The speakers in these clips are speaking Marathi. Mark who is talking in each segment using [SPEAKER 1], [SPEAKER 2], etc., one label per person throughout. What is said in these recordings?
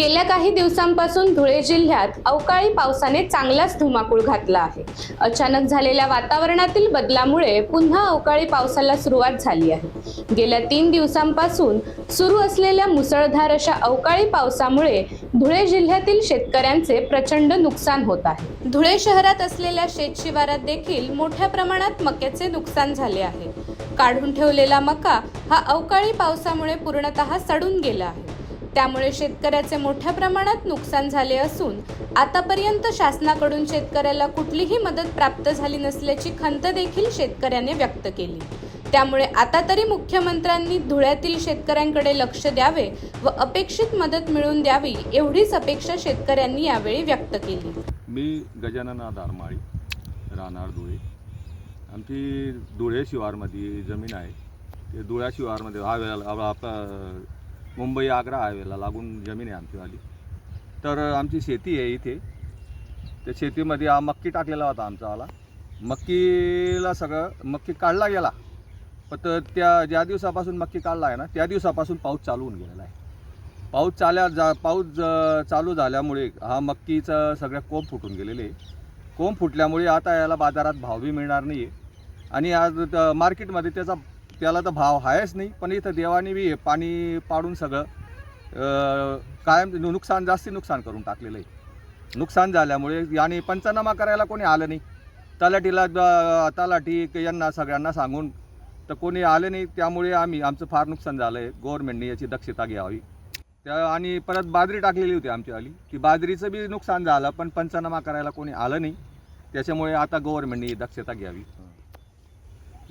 [SPEAKER 1] गेल्या काही दिवसांपासून धुळे जिल्ह्यात अवकाळी पावसाने चांगलाच धुमाकूळ घातला आहे. अचानक झालेल्या वातावरणातील बदलामुळे पुन्हा अवकाळी पावसाला सुरुवात झाली आहे. गेल्या तीन दिवसांपासून सुरू असलेल्या मुसळधार अशा अवकाळी पावसामुळे धुळे जिल्ह्यातील शेतकऱ्यांचे प्रचंड नुकसान होत आहे. धुळे शहरात असलेल्या शेतशिवारात देखील मोठ्या प्रमाणात मक्याचे नुकसान झाले आहे. काढून ठेवलेला मका हा अवकाळी पावसामुळे पूर्णतः सडून गेला आहे. त्यामुळे शेतकऱ्याचे मोठ्या प्रमाणात नुकसान झाले असून आतापर्यंत शासनाकडून शेतकऱ्याला कुठलीही मदत प्राप्त झाली नसल्याची खंत देखील शेतकऱ्याने व्यक्त केली. त्यामुळे आता तरी मुख्यमंत्र्यांनी धुळ्यातील शेतकऱ्यांकडे लक्ष द्यावे व अपेक्षित मदत मिळवून द्यावी एवढीच अपेक्षा शेतकऱ्यांनी यावेळी व्यक्त केली.
[SPEAKER 2] मी गजानन आधारमाळी राहणार धुळे. आमची धुळे शिवारमध्ये जमीन आहे. ते धुळ्या शिवारमध्ये हायवेला आपला मुंबई आग्रा हायवेला लागून जमीन आहे आमचीवाली तर आमची शेती आहे इथे. त्या शेतीमध्ये हा मक्की टाकलेला होता आमचावाला मक्कीला सगळं मक्की काढला गेला. पण तर त्या ज्या दिवसापासून मक्की काढला आहे ना त्या दिवसापासून पाऊस चालू होऊन गेलेला आहे. पाऊस चाल्या जा पाऊस चालू झाल्यामुळे हा मक्कीचं सगळ्या कोंब फुटून गेलेले आहे. कोंब फुटल्यामुळे आता याला बाजारात भाव बी मिळणार नाही आहे आणि आज त- मार्केटमध्ये त्याचा त्याला तर भाव आहेच नाही पण इथं देवाने बी हे पाणी पाडून सगळं कायम नुकसान जास्ती नुकसान करून टाकलेलं आहे नुकसान झाल्यामुळे आणि पंचनामा करायला कोणी आलं नाही. तलाठीला द- तलाठी क- यांना सगळ्यांना सांगून तर कोणी आलं नाही त्यामुळे आम्ही आमचं फार नुकसान झालं आहे गव्हर्नमेंटने याची दक्षता घ्यावी. त्या आणि परत बाजरी टाकलेली होती आमच्यावाली की बाजरीचं बी नुकसान झालं पण पंचनामा करायला कोणी आलं नाही. त्याच्यामुळे आता गव्हर्नमेंटने दक्षता घ्यावी.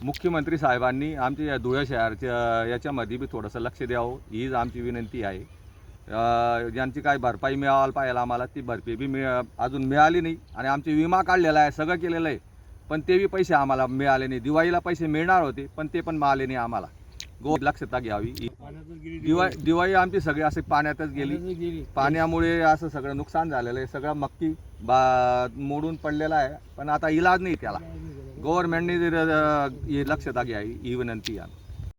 [SPEAKER 2] मुख्यमंत्री साहेबांनी आमच्या या धुळे शहराच्या याच्यामध्ये बी थोडंसं लक्ष द्यावं. हीच आमची विनंती आहे. ज्यांची काय भरपाई मिळायला पाहिजे आम्हाला ती भरपाई बी मिळ अजून मिळाली नाही. आणि आमचे विमा काढलेला आहे सगळं केलेलं आहे. पण ते बी पैसे आम्हाला मिळाले नाही. दिवाळीला पैसे मिळणार होते पण ते पण मिळाले नाही आम्हाला. गो दक्षता घ्यावी. दिवाळी दिवाळी आमची सगळी असे पाण्यातच गेली. पाण्यामुळे असं सगळं नुकसान झालेलं आहे. सगळं मक्की बा मोडून पडलेला आहे. पण आता इलाज नाही त्याला. गव्हर्नमेंटने लक्षता घ्यावी ही विनंती आहे